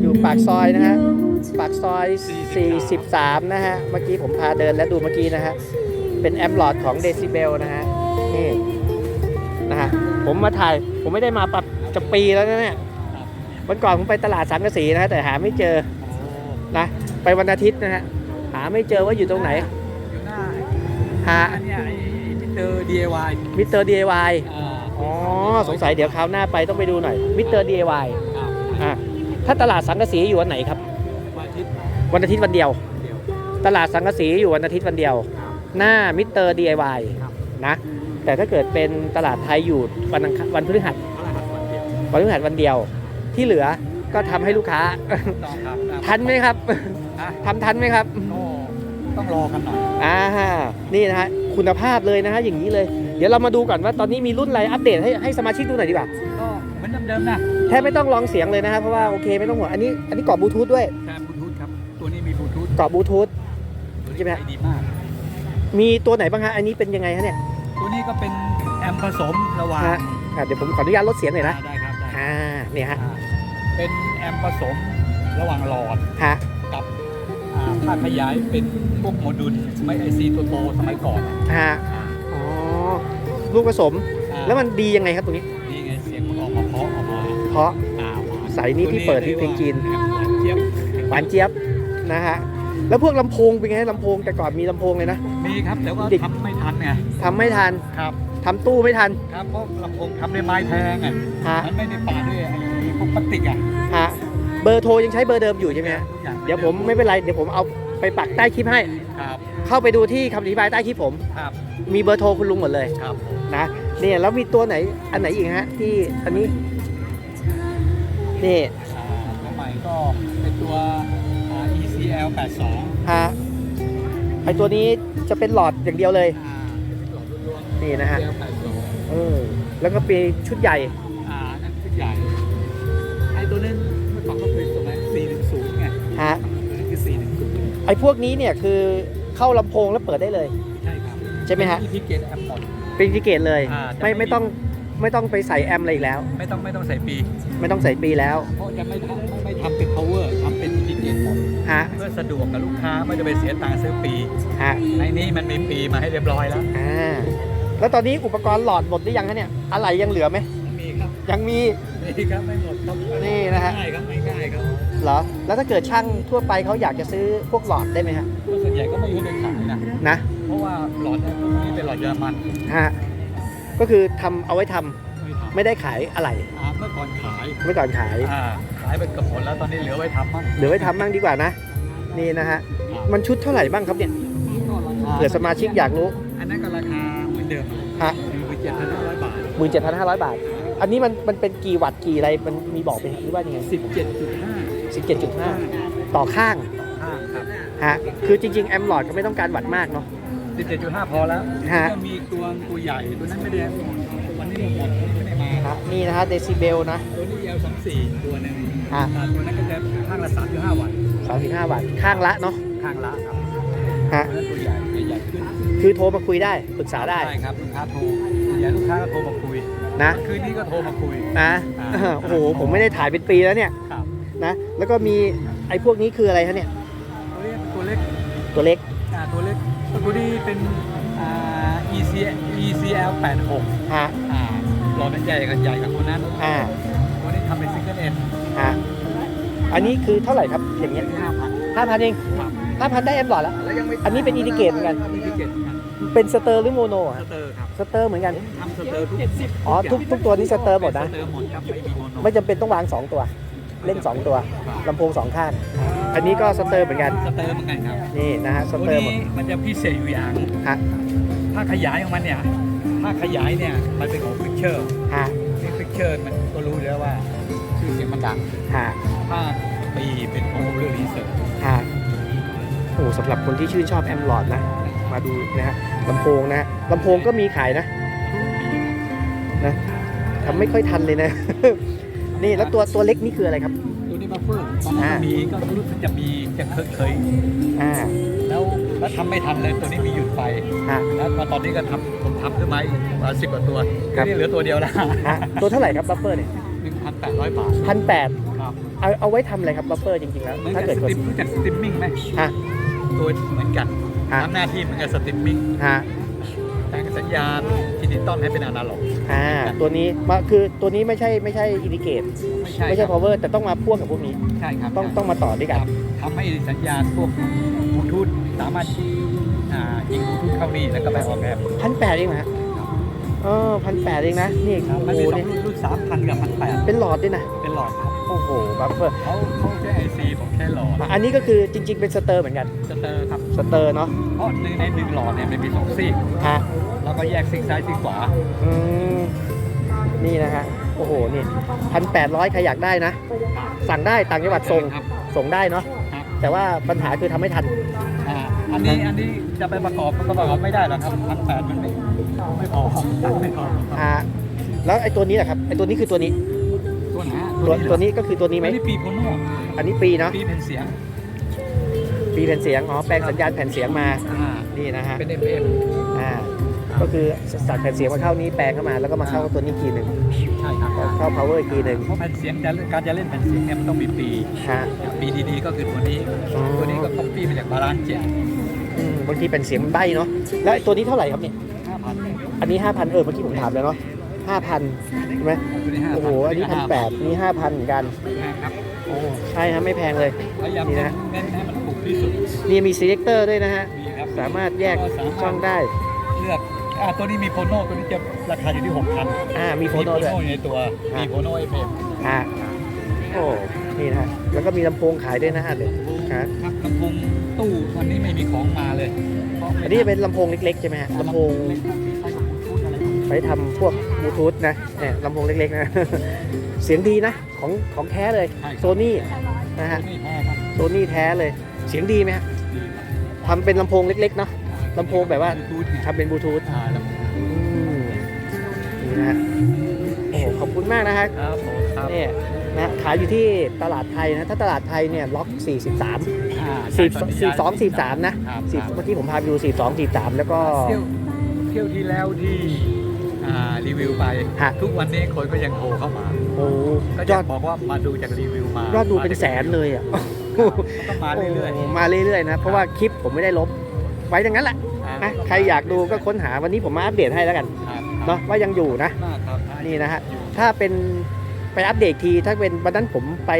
อยู่ปากซอยนะฮะ ปากซอย 43 นะฮะ เมื่อกี้ผมพาเดินและดูเมื่อกี้นะฮะ เป็นแอมหลอดของเดซิเบลนะฮะ นี่นะฮะ ผมมาถ่าย ผมไม่ได้มาปับจะปีแล้วนะเนี่ยวันก่อนผมไปตลาดสังกะสีนะฮะ แต่หาไม่เจอ นะ ไปวันอาทิตย์นะฮะ หาไม่เจอว่าอยู่ตรงไหนอยู่หน้าหาอันเนี้ยไอ้มิสเตอร์ DIY มิสเตอร์ DIY อ่าอ๋อ สงสัยเดี๋ยวคราวหน้าไปต้องไปดูหน่อยมิสเตอร์ DIY ครับอะ ถ้าตลาดสังกะสีอยู่วันไหนครับ วันอาทิตย์วันอาทิตย์วันเดียว เดียว ตลาดสังกะสีอยู่วันอาทิตย์วันเดียว หน้ามิสเตอร์ DIY ครับ นะ แต่ถ้าเกิดเป็นตลาดไทยอยู่วันอังคารวันพฤหัสพระรหัสวันเดียววันพฤหัสวันเดียว ที่เหลือก็ทำให้ลูกค้า ต้องครับทันไหมครับ อะทำทันไหมครับ ก็ต้องรอกันหน่อยอ่าฮะนี่นะฮะคุณภาพเลยนะฮะอย่างนี้เลย เดี๋ยวเรามาดูก่อนว่าตอนนี้มีรุ่นอะไรอัปเดตให้ให้สมาชิกดูหน่อยดีกว่าก็เห มือนเดิมๆนะแทบไม่ต้องลองเสียงเลยนะครับเพราะว่าโอเคไม่ต้องห่วงอันนี้อันนี้กรอบบลูทูธด้วยแค่บลูทูธครับ ตัวนี้มีบลูทูธกรอบบลูทูธ ตัวใช่นี้ไหมฮะขายดีมาก มีตัวไหนบ้างฮะอันนี้เป็นยังไงฮะเนี่ยตัวนี้ก็เป็นแอมผสมระหว่างฮะอะเดี๋ยวผมขออนุญาตลดเสียงหน่อยนะได้ครับได้อ่าเนี่ยฮะอ่าเป็นแอมผสมระหว่างหลอดฮะกับอ่าภาคขยายเป็นพวกโมดูลไม่ไอซีตัวโตสมัยก่อนฮะอ่าอ๋อลูกผสม อ่าแล้วมันดียังไงครับตรงนี้นี่ เพราะอ่าสายนี้ที่เปิดที่เพลงจีนแอมหวานเจี๊ยบหวานเจี๊ยบนะฮะแล้วพวกลำโพงเป็นไงลำโพงแต่ก่อนมีลำโพงเลยนะมีครับแต่ว่าดิทำไม่ทันไงทำไม่ทันครับทำตู้ไม่ทันครับเพราะลำโพงทำด้วยไม้แทงอะฮะมันไม่ได้ปาด้วยไอ้พวกพลาสติกอะฮะเบอร์โทรยังใช้เบอร์เดิมอยู่ใช่ไหมฮะทุกอย่างเดี๋ยวผมไม่เป็นไรเดี๋ยวผมเอาไปปักใต้คลิปให้ครับเข้าไปดูที่คำอธิบายใต้คลิปผมครับมีเบอร์โทรคุณลุงหมดเลยครับผมนะเนี่ยแล้วมีตัวไหนอันไหนอีกฮะที่อันนี้ นี่อ่าตัวใหม่ก็เป็นตัวอ่า ECL 82ฮะไอตัวนี้จะเป็นหลอดอย่างเดียวเลยอ่าเป็นหลอดล้วนๆนี่นะฮะ ECL 82เออแล้วก็เป็นชุดใหญ่ อ่านั่นชุดใหญ่ไอ้ตัวนั้นเมื่อก่อนก็เคยสมัย410ไงฮะตัวนี้คือ410ไอพวกนี้เนี่ยคือเข้าลำโพงแล้วเปิดได้เลย ใช่ครับใช่ไหมฮะ ที่พิเกตแอมหมด เป็นอินทิเกตเลย อ่าจะไม่ไม่ไม่ต้อง ไม่ต้องไปใส่แอมอะไรอีกแล้ว ไม่ต้องไม่ต้องใส่ปีไม่ต้องใส่ปีแล้วเพราะจะไม่ทำไม่ไม่ทำเป็น power ทำเป็นพิเกตหมดฮะเพื่อสะดวกกับลูกค้าไม่จะไปเสียตังค์ซื้อปีฮะในนี้มันมีปีมาให้เรียบร้อยแล้วอ่าแล้วตอนนี้อุปกรณ์หลอดหมดหรือยังฮะเนี่ยอะไรยังเหลือไหมมีครับยังมีมีครับไม่หมดครับนี่นะฮะง่ายครับไม่ง่ายครับเหรอแล้วถ้าเกิดช่างทั่วไปเขาอยากจะซื้อพวกหลอดได้ไหมฮะก็ส่วนใหญ่ก็ไม่ค่อยได้ขายนะนะ เพราะว่าหลอดเนี่ยพวกนี้เป็นหลอดเยอรมันฮะ ก็คือทำเอาไว้ทำไม่ทำไม่ได้ขายอะไรอ่าเมื่อก่อนขายเมื่อก่อนขายอ่าขายเป็นกระผลแล้วตอนนี้เหลือไว้ทำมั่งเดี๋ยวไว้ทำบ้างดีกว่านะ นี่นะฮะ มันชุดเท่าไหร่บ้างครับเนี่ยก็ราคาเผื่อสมาชิกอยากรู้อันนั้นก็ราคาเหมือนเดิมฮะหนึ่งหมื่นเจ็ดพันห้าร้อยบาทหมื่นเจ็ดพันห้าร้อยบาท อันนี้มันมันเป็นกี่วัตต์กี่อะไรมันมีบอกเป็นหรือว่ายังไงสิบเจ็ดจุดห้าสิบเจ็ดจุดห้าต่อข้างห้าครับ ฮะคือจริงๆแอมหลอดก็ไม่ต้องการวัตต์มากเนาะ สิบเจ็ดจุดห้าพอแล้วฮะก็มีตัวตัวใหญ่ตัวนั้นไม่ได้วันนี้หมดไม่ได้มาฮะนี่นะฮะเดซิเบลนะ ตัวนี้ยาวสองสี่ตัวหนึ่งฮะอ่าตัวนั้นก็จะข้างละสามจุดห้าวัตต์สามสิบห้าวัตต์ข้างละเนาะข้างละครับฮะตัวนั้นตัวใหญ่จะใหญ่ขึ้นคือโทรมาคุยได้ปรึกษาได้ครับลูกค้าโทรใหญ่ลูกค้าก็โทรมาคุยนะคืนนี้ก็โทรมาคุยนะอ่าโอ้โหผมไม่ได้ถ่ายเป็นปีแล้วเนี่ยครับนะแล้วก็มีไอ้พวกนี้คืออะไรฮะเนี่ยตัวนี้เป็นตัวเล็ก ตัวเล็กอ่าตัวเล็กตัวนี้เป็นอ่า EC ECL 86ฮะอ่าหลอดมันใหญ่กันใหญ่กับตัวนั้นอ่าตัวนี้ทำเป็นซิงเกิลเอ็นฮะอันนี้คือเท่าไหร่ครับอย่างเงี้ยห้าพันห้าพันเองครับห้าพันได้แอมหลอดแล้วแล้วยังไม่อันนี้เป็น indicate เหมือนกันอินดิเกตเหมือนกันเป็นสเตอร์หรือโมโนสอะเตอร์ครับสเตอร์เหมือนกันทำสเตอร์ทุกอ๋อทุกทุกตัวนี้สเตอร์หมดนะสเตอร์หมดครับไม่มีโมโนไม่จำเป็นต้องวาง2ตัว เล่น 2 ตัวลำโพงสองข้าง อันนี้ก็สเตอร์เหมือนกัน สเตอร์เหมือนกันครับนี่นะฮะสตัวเตอร์หมดนี้มันจะพิเศษอยู่อย่าง ฮะถ้าขยายของมันเนี่ย ถ้าขยายเนี่ย มันเป็นของฟิกเชอร์ฮะที่ฟิกเชอร์มันก็รู้อยู่แล้วว่าชื่อเสียงมันดัง ฮะถ้าปีเป็นของเรื่องรีเสิร์ชฮะโอ้สำหรับคนที่ชื่นชอบแอมหลอดนะ มาดูนะฮะลำโพงนะฮะลำโพงก็มีขายนะนะทำไม่ค่อยทันเลยนะ นี่แล้วตัวตัวเล็กนี่คืออะไรครับ ตัวนี้บัฟเฟอร์ตอนนั้นอ่ามีก็รู้สึกจะมีจะเคยเคยอ่า แล้วแล้วทำไม่ทันเลยตัวนี้มีหยุดไปฮะแล้วมาตอนนี้ก็ทำผมทำขึ้นมาอีกประมาสิบกว่าตัวครับ นี่เหลือตัวเดียวแล้วฮะตัวเท่าไหร่ครับบัฟเฟอร์เนี่ยหนึ่งพันแปดร้อยบาทพันแปดครับเอาเอาไว้ทำอะไรครับบัฟเฟอร์จริงๆแล้วเหมือนถ้ากับเกิดสคนติมรู้จักสติมมิ่งไหมฮะ ตัวเหมือนกันฮะ ทำหน้าที่เหมือนกับสติมมิ่งฮะแปลงสัญญาณ ดิจิตอลให้เป็นอนาล็อก อ่าตัวนี้มาคือตัวนี้ไม่ใช่ไม่ใช่อินดิเกตไม่ใช่ไม่ใช่ครับ power แต่ต้องมาพ่วงกับพวกนี้ ใช่ครับต้องต้องมาต่อด้วยกันครับทำให้สัญญาณพวกบลูทูธสามารถอ่ายิงบลูทูธเข้านี่แล้วก็ไปออกแอปพันแปดเองนะฮะเออพันแปดเองนะ นี่ครับโอ้มันโหมีสองนี่รุ่นรุ่นสามพันกับพันแปดเป็นหลอดด้วยนะ เป็นหลอดครับ โอ้โหบัฟเฟอร์เขาเขาใช้ไอซีผมใช้หลอด อันนี้ก็คือจริง ๆ เป็นสเตอร์เหมือนกัน สเตอร์ครับ สเตอร์เนาะเพราะในในหนึ่งหลอดเนี่ยมันมีสองซีกฮะแล้วก็แยกซีกซ้ายซีกขวาอืมนี่นะฮะโอ้โหนี่พันแปดร้อยใครอยากได้นะ สั่งได้ต่างจังหวัดส่งครับส่งได้เนาะครับแต่ว่าปัญหาคือทำไม่ทัน อ่าอันนี้อันนี้จะไปประกอบมันก็ประกอบไม่ได้หรอกครับพันแปดมันไม่ไม่พอไม่พออ่าแล้วไอ้ตัวนี้แหละครับไอ้ตัวนี้คือตัวนี้ตัวไหนฮะตัวเหรอตัวนี้ก็คือตัวนี้ไหมอันนี้ปีโพโน่อันนี้ปีเนาะปีเป็นเสียง ปีแผ่นเสียงอ๋อแปลงสัญญาณแผ่นเสียงมาอ่านี่นะฮะเป็น FM อ่าก็คือสัดแผ่นเสียงมาเข้านี้แปลงเข้ามาแล้วก็มาเข้าตัวนี้อีกทีหนึ่งใช่ครับเข้า power อีกทีหนึ่งเพราะแผ่นเสียงจะการจะเล่นแผ่นเสียงเนี่ยมันต้องมีปีฮะปีดีๆก็คือตัวนี้อ๋อ ตัวนี้ก็คอปปี้มาจากบาลานเจ็ดอืมบางทีเป็นเสียงมันใบ้เนาะแล้วไอ้ตัวนี้เท่าไหร่ครับเนี่ยห้าพันอันนี้ 5,000เออเมื่อกี้ผมถามแล้วเนาะ5,000ใช่ไหมตัวนี้ห้าโอ้โหอันนี้พันแปดนี่ห้าพันเหมือนกันแพงครับโอ้ใช่ฮะไม่แพงเลย พยายามนี่เน้นะนเน้นให้มันถูก ที่สุด นี่มี selector ด้วยนะฮะ มีครับ สามารถแยกก็สามารถช่องได้ เลือกอ่าตัวนี้มีโพโน่ตัวนี้จะราคาอยู่ที่หกพันอ่ามีโฟโต้ด้วย อยู่ในตัวอ่ามีมีโพโน่เอฟเอ็มอ่าโอ้ นี่นะฮะ แล้วก็มีลำโพงขายด้วยนะฮะเดี๋ยวครับ ครับลำโพงตู้วันนี้ไม่มีของมาเลยเพราะอันนี้จะเป็นลำโพงเล็กๆใช่ไหมฮะลำโพงเล็กๆที่ใช้กับบลูทูธอะไรพวกนี้ไปทำพวกบลูทูธนะเนี่ยลำโพงเล็กๆนะ เสียงดีนะ ของของแท้เลย ใช่โซนี่นะฮะไม่แพ้ครับ โซนี่แท้เลย เสียงดีไหมฮะดีครับทำเป็นลำโพงเล็กๆเนาะลำโพงแบบว่าบลูทูธเนี่ยทำเป็นบลูทูธอ่าลำโพงอืมนี่นะฮะโอ้โหขอบคุณมากนะฮะครับผมครับเนี่ยนะขายอยู่ที่ตลาดไทยนะถ้าตลาดไทยเนี่ยล็อก 43อ่า4 42 43 นะครับครับ10เมื่อกี้ผมพาไปดู 42 43 แล้วก็เที่ยวเที่ยวที่แล้วที่อ่ารีวิวไปฮะทุกวันนี้คนก็ยังโทรเข้ามา โอ้ก็ยจะอดบอกว่ามาดูจากรีวิวมายอดดูเป็นแสนเลยอะ ก็มาเรื่อยโมาเรื่อยๆนะเพราะว่าคลิปผมไม่ได้ลบ ไว้อย่างนั้นแหละๆนะใครอยากดูก็ค้นหาวันนี้ผมมาอัปเดตให้แล้วกันครับเนาะว่ายังอยู่นะ มากครับนี่นะฮะ ถ้าเป็นไปอัปเดตที ถ้าเป็นวันนั้นผมไป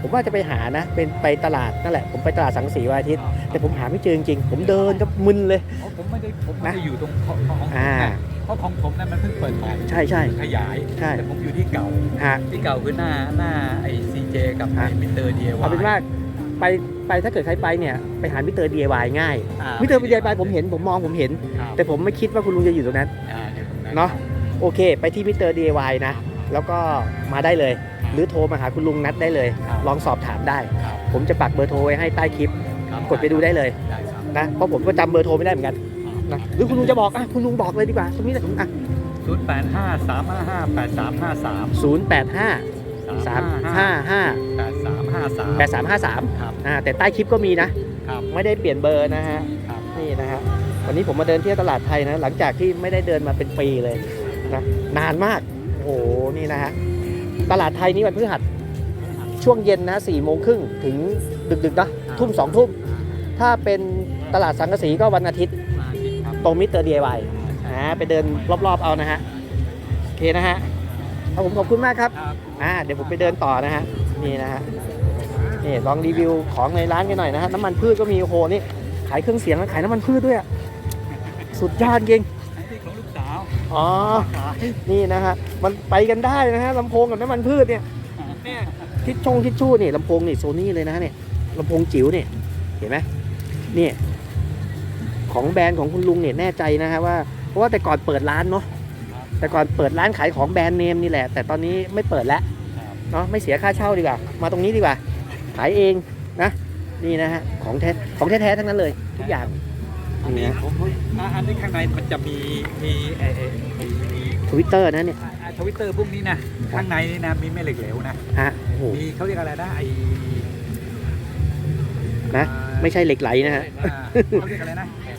ผมว่าจะไปหานะ เป็นไปตลาดนั่นแหละ ผมไปตลาดสังสีวันอาทิตย์ แต่ผมหาไม่เจอจริงๆผมเดินก็มึนเลยเพราะผมไม่ได้ผมไม่ได้นะอยู่ตรงของของผมอ่า นะเพราะของผมนั้นมันเพิ่งเปิดใหม่ใช่ใช่ขยายใช่แต่ผมอยู่ที่เก่า ฮะ ที่เก่าคือหน้าหน้าไอซีเจกับไออะ มิเตอร์ดีเอาเป็นว่า ไปไปถ้าเกิดใครไปเนี่ยไปหามิสเตอร์ DIY ง่ายมิสเตอร์ DIY ผมเห็นผมมองผมเห็นแต่ผมไม่คิดว่าคุณลุงจะอยู่ตรงนั้นเนาะโอเค ไปที่มิสเตอร์ DIY นะ แล้วก็มาได้เลย หรือโทรมาหาคุณลุงนัดได้เลยลองสอบถามได้ผมจะปักเบอร์โทรไว้ให้ใต้คลิปกดไปดูได้เลยนะเพราะผมก็จำเบอร์โทรไม่ได้เหมือนกันนะหรือคุณลุงจะบอกอะคุณลุงบอกเลยดีกว่าตรงนี้นะอะศูนย์แปดห้าสามห้าห้าแปดสามห้าสาม0 8 5 3 5 5 แปดสามห้าสาม 8 3 5 3 อ่าแต่ใต้คลิปก็มีนะ ครับไม่ได้เปลี่ยนเบอร์นะฮะครับนี่นะฮะวันนี้ผมมาเดินเที่ยวตลาดไทยนะ หลังจากที่ไม่ได้เดินมาเป็นปีเลยนะนานมากโอ้โหนี่นะฮะตลาดไทยนี่วันพฤหัสช่วงเย็นนะสี่โมงครึ่งถึงดึกๆนะทุ่มสองทุ่มถ้าเป็นตลาดสังกะสีก็วันอาทิตย์มาที่ครับตรงมิสเตอร์ DIY อ่าไปเดินรอบๆเอานะฮะโอเคนะฮะเอาผมขอบคุณมากครับ ครับ อ่าเดี๋ยวผมไปเดินต่อนะฮะ นี่นะฮะ นี่ลองรีวิวของในร้านกันหน่อยนะฮะน้ำมันพืชก็มีโอ้โหนี่ขายเครื่องเสียงแล้วขายน้ำมันพืชด้วยอะสุดยอดจริงอันที่ของลูกสาวอ๋อขายนี่นะฮะมันไปกันได้นะฮะลำโพงกับน้ำมันพืชเนี่ยเนี่ยทิชชงทิชชู่นี่ลำโพงนี่โซนี่เลยนะเนี่ยลำโพงจิ๋วเนี่ยเห็นไหมนี่ของแบรนด์ของคุณลุงเนี่ยแน่ใจนะฮะว่าเพราะว่าแต่ก่อนเปิดร้านเนาะแต่ก่อนเปิดร้านขายของแบรนด์เนมนี่แหละ แต่ตอนนี้ไม่เปิดแล้วครับเนาะไม่เสียค่าเช่าดีกว่า มาตรงนี้ดีกว่า ขายเองนะ นี่นะฮะของแท้ของแท้ๆทั้งนั้นเลย ทุกอย่างอันนี้นี่นะผมอ่าอันนี้ข้างในมันจะมีมีไอไอ้ไอ้ทวิตเตอร์นะเนี่ยทวิตเตอร์พวกนี้นะข้างในนี่นะมีแม่เหล็กเหลวนะฮะโอ้โหมีเขาเรียกอะไรนะไอนะไม่ใช่เหล็กไหลนะฮะอ่าเขาเรียกอะไรนะไอ้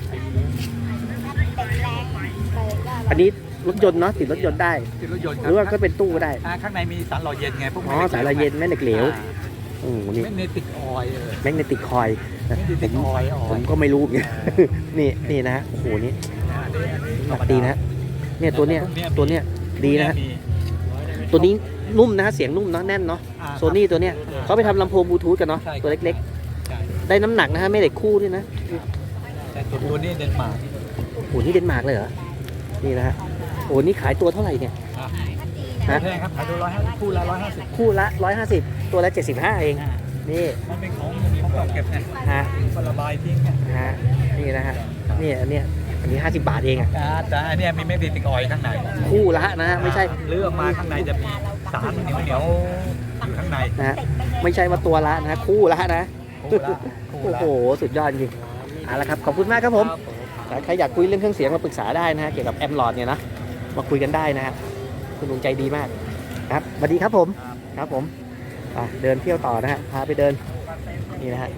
อันนี้รถยนต์เนาะติดรถยนต์ได้ ติดรถยนต์คหรับรือว่าก็เป็นตู้ก็ได้อ่าข้างในมีสารหล่อเย็นไงพวกอ๋อสายละเย็นแม่เหล็กเหลว อ่าโอ้โหนี่ไม่เนติกออยเลยแมกเนติกคอยไม่เนติกออยอผอยมก็ไม่รู้เหมือนกันนี่นี่นะฮะโอ้โหนี่หนักดีนะฮะเนี่ยตัวเนี้ยตัวเนี้ยดีนะฮะมีตัวนี้นุ่มนะฮะเสียงนุ่มเนาะแน่นเนาะอ่าโซนี่ตัวเนี้ยเขาไปทำลำโพงบลูทูธกันเนาะใช่ตัวเล็กใช่ๆ ได้น้ำหนักนะฮะไม่เหล็กคู่ด้วยนะ แต่ตัวตัวนี้เดนมาร์ก โอ้โหนี่เดนมาร์กเลยเหรอ นี่นะฮะ โอ้โหนี่ขายตัวเท่าไหร่เนี่ย อะ ฮะแพงครับขายตัวร้อยห้าคู่ละร้อยห้าสิบคู่ละ 150 ตัวละ 75 เอง นี่มันเป็นของของเก่าเก็บไงฮะก็ระบายทิ้งไงฮะนี่นะฮะนี่อันเนี้ยอันนี้ 50 บาทเองอะอ่าแต่อันเนี้ยมีไม่ติดออยข้างในคู่ละนะฮะไม่ใช่เลือกมาข้างในจะมีสารเหนียวเหนียวๆอยู่ข้างในนะฮะไม่ใช่ว่าตัวละนะฮะคู่ละนะคู่ละคู่โอ้ละโหสุดยอดจริงเอาละครับขอบคุณมากครับผมใครอยากคุยเรื่องเครื่องเสียงมาปรึกษาได้นะฮะเกี่ยวกับแอมหลอดเนี่ยนะมาคุยกันได้นะฮะ คุณลุงใจดีมากครับสวัสดีครับผมครับผมเดินเที่ยวต่อนะฮะพาไปเดินนี่นะฮะ